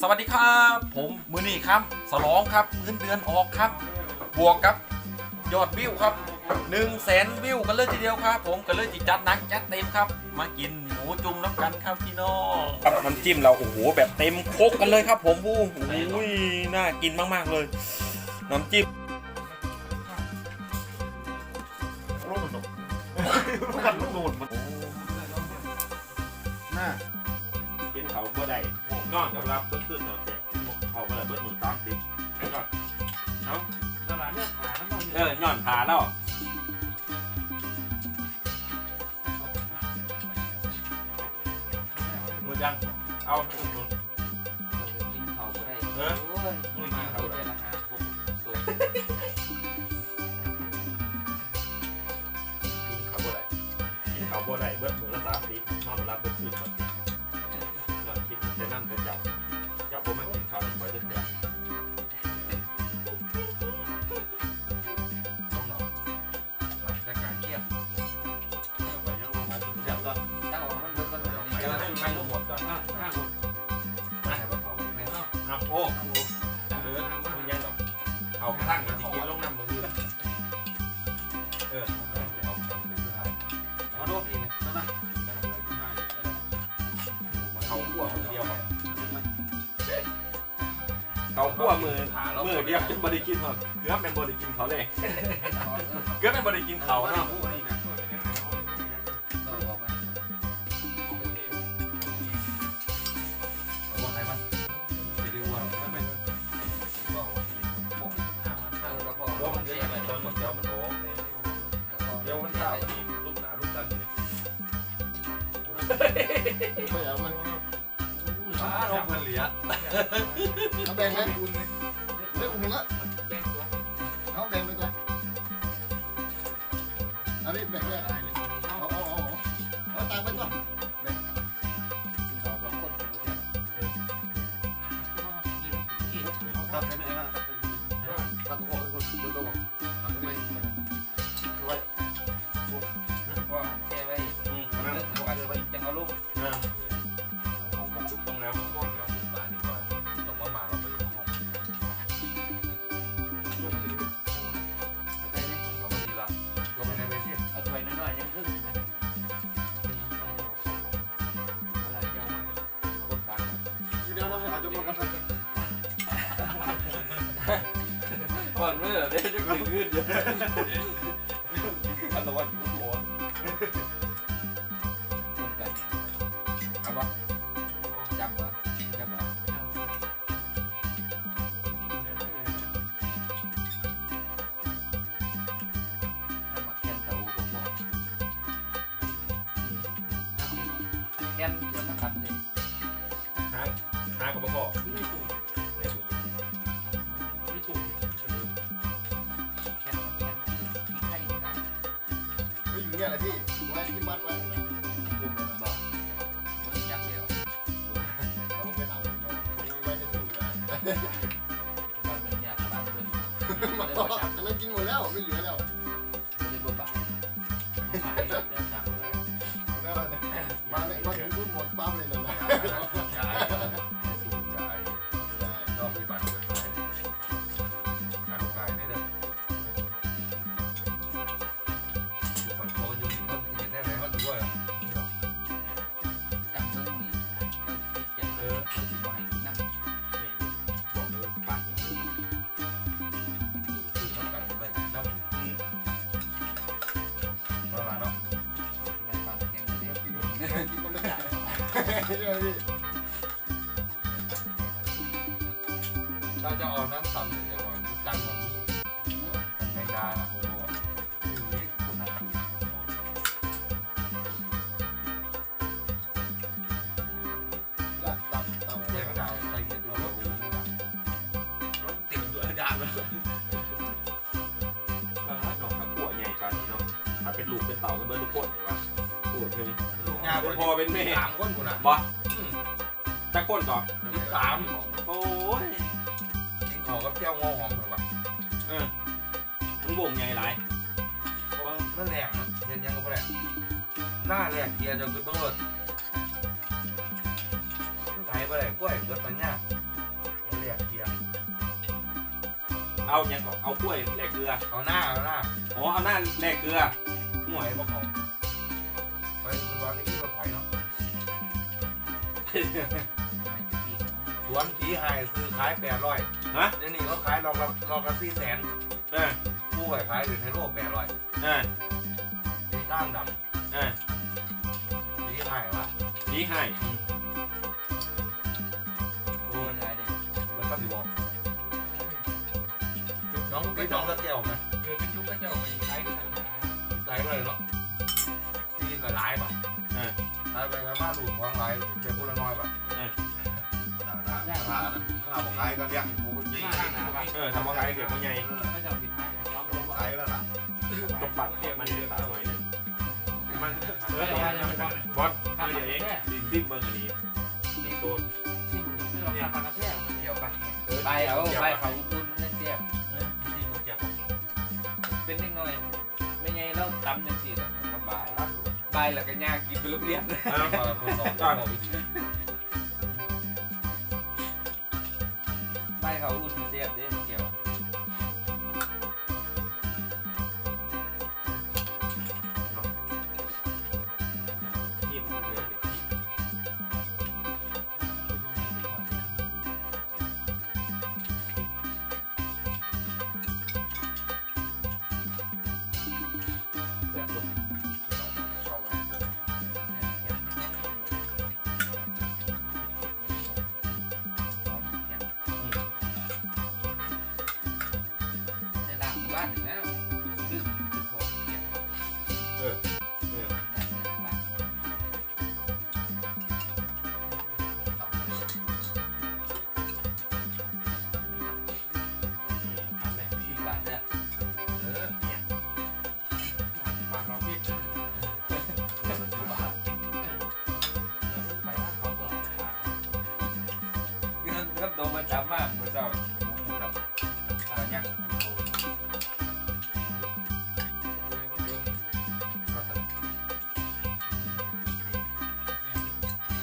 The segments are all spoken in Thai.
สวัสดีครับ ผมมือนี่ครับสลองครับเงินเดือนออกครับ บวกกับยอดวิวครับ1นึ่งแสนวิวกันเลยทีเดียวครับ ผมกันเลยจิจัดหนักจัดเต็มครับ มากินหมูจุ่มน้ำกันครับพี่น้องครับน้ำจิ้มเราโอ้โหแบบเต็มโคกกันเลยครับ ผมผู้โอ้ยน่ากินมากๆเลย น้ำจิ้มลูกหนุ่มลูกกันลูกหนุ่มมันน่ากินเขาก็ได้ นอนกับรับเพิ่มขึ้นเนาะแต่เขาก็เลยเบิ้ลหมุนตามติดไอ้ก่อนเอาตลาดเนี่ยขาน้ำมันเออย้อนขาแล้วหมดยัง เอาหมุนกินเขาก็ได้เออโอ้ยไม่มาเขาได้ราคาพวกสวยกินเขาบ่ได้กินเขาบ่ได้เบิ้ลหมุนละสามติดนอนรับเบิ้ลขึ้นหมด เอาข้างมันจะกินลงน้ำมือเออเอาดูอีกนะนั่นเขาขั้วมือเดียวครับเขาขั้วมือมือเดียวจนบริกินหมดเกือบเป็นบริกินเขาเลยเกือบเป็นบริกินเขาเนาะ ไม่เอามันอ้าเราเพิ่นเหลียเอาแบ่งไหมเฮ้ยอุ่นละเอาแบ่งไปตัวอันนี้แบ่งได้เอาเอาเอาเอาตังไปตัวสองสองคนกินกินตัดไปเลยนะตัดหัวไปคนต๊ะตัด ออไปจังเอาลูกนะถูกต้องแล้วไปนี่เอาถ้วยน้อยๆยังครึ่งนะเวลาเจ้ามันคนฟังเดี๋ยวเราอาจจะมากันก่อนเมื่อเดี๋ยวจะขึ้นขึ้นเยอะอันละวันกูโอนค นเดี๋ยวนะครับเลยหาหากับพ่อไม่ถูกไม่ถูกไม่ถูกแคนแคนมีไข่ในการไม่อยู่เนี่ยแหละพี่ไว้ที่มัดไว้นะปุ่มเลยนะบอกมันยักษ์เดียวเราไปถามผมไว้ในตู้นะมันเป็นเนี่ยตลาดเพื่อนมาเลยต่อว่าจับอันนั้นกินหมดแล้วไม่เหลือแล้ว กินคนละอย่างใช่ไหมพี่ถ้าจะเอาน้ำต่ำเนี่ยจะว่าจังมันไม่ได้นะผมบอกคนละตับตับเจ๊ไม่ได้ใส่เห็ดดูแล้วติดตัวดานแล้วบางร้านดอกขับกัวใหญ่กว่านี้เนาะถ้าเป็นลูกเป็นเต่าก็เบิร์ดทุกคนเลยวะ พูดถึงงานเป็พอเป็นแม่สามคนคนละบอจะก้นต่อสามโอ้ยยิงขอกับเจ้ยวงอหอมเหรอวะเออมันวงญ่ไรมันแหลกนะเย็นยังก็ไม่แหลกหน้าแหลกเกียร์จะขึ้นต้องรถไทยไปไหนกล้วยเบิดปัญญาแหลกเกียร์เอาเนี่ยเอากล้วยแหลกเกลือ เอาหน้าเอาหน้าอ๋อเอาหน้าแหลกเกลือหน่วยบอกของ สวนผีหายซื้อขายแปดร้อยฮะเดี๋ยวนี้เขาขายลองละลองละสี่แสนเออผู้ขายถึงในโลกแปดร้อยเออสีก้างดเออำผีหายวะนี่ให้โอ้ยหลายเด็กมันก็สิบอกน้องพี่น้องตะเกียวไหมเกิดเป็นยุคก็จะเอาไปใช้กันนะหลายเลยเนาะที่ก็หลายป่ะ เออหลายไปไปมาหลุดของหลายเป็นผู้ละน้อยป่ะข้าวบอกขายก็เลี้ยงหมูจริงเออทำว่าไงเก็บมันใหญ่ก็จะปิดท้ายนะครับขายแล้วล่ะต้องปัดเก็บมันเดือดตาหน่อยหนึงมันเอเอออเอาว่าไว้จะไปบอสทำอย่างเองดิซิมเมืองอันนี้นี่ตัวซิ่งไม่ลองทำปลากระแทกเกี่ยวไปเออไปเอาไปเขาคุณมันเสียบซิมเมืองเกี่ยวเป็นนิดหน่อยไม่ไงแล้วตำยังสิสบาย ไปแล้วก็ยากกินไปโรงเรียนเอามาคนสองตั้งวิธีบายเขาอุ่นเสียบเด้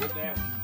ลุก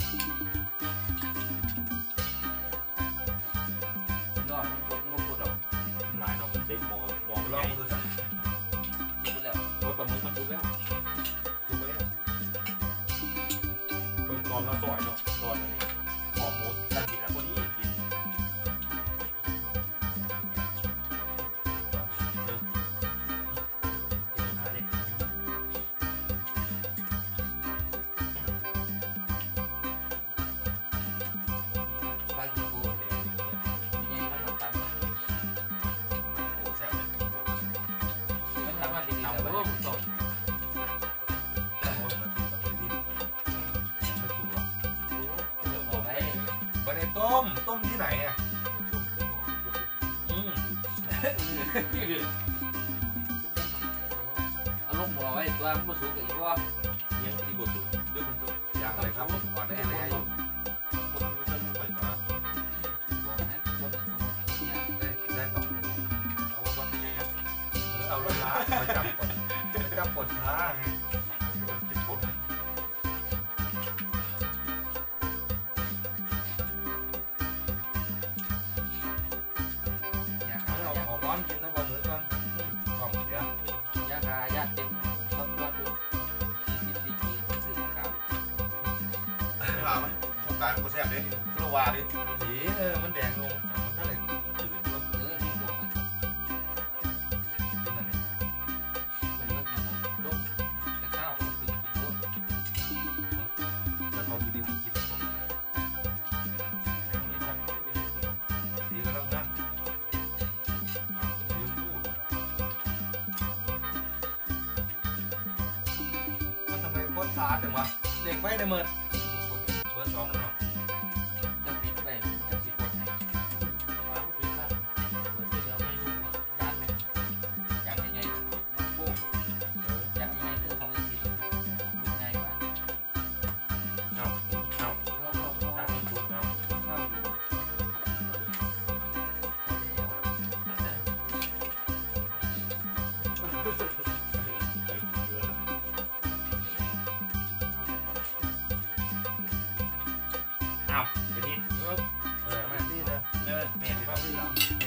เอาลงหัวไว้ตัวมันมาสูงกับอีกว่ายังที่บทสุดด้วยมันสุดยังเลยครับก่อนได้เลยคนมันจะเปิดมาบอกนะคนเนี่ยได้ได้ต่อเอาว่าตอนนี้ไงเอาละล้ามาจับกดมาจับกดช้าไง ดิโลวาดิผีเออมันแดงลงมันก็เลยตื่นด้วยเออมีบอกมันกินอันนี้ผมเลิกมันลงแต่ข้าวผมปิดกินโน่นแต่เขากินดีมันกินผมผีก็ต้องนั่งยืนพูดมันทำไมโคตรช้าจังวะเด็กไม่ได้เมิด เออมาที่เลยเออเปลี่ยนมาที่หลั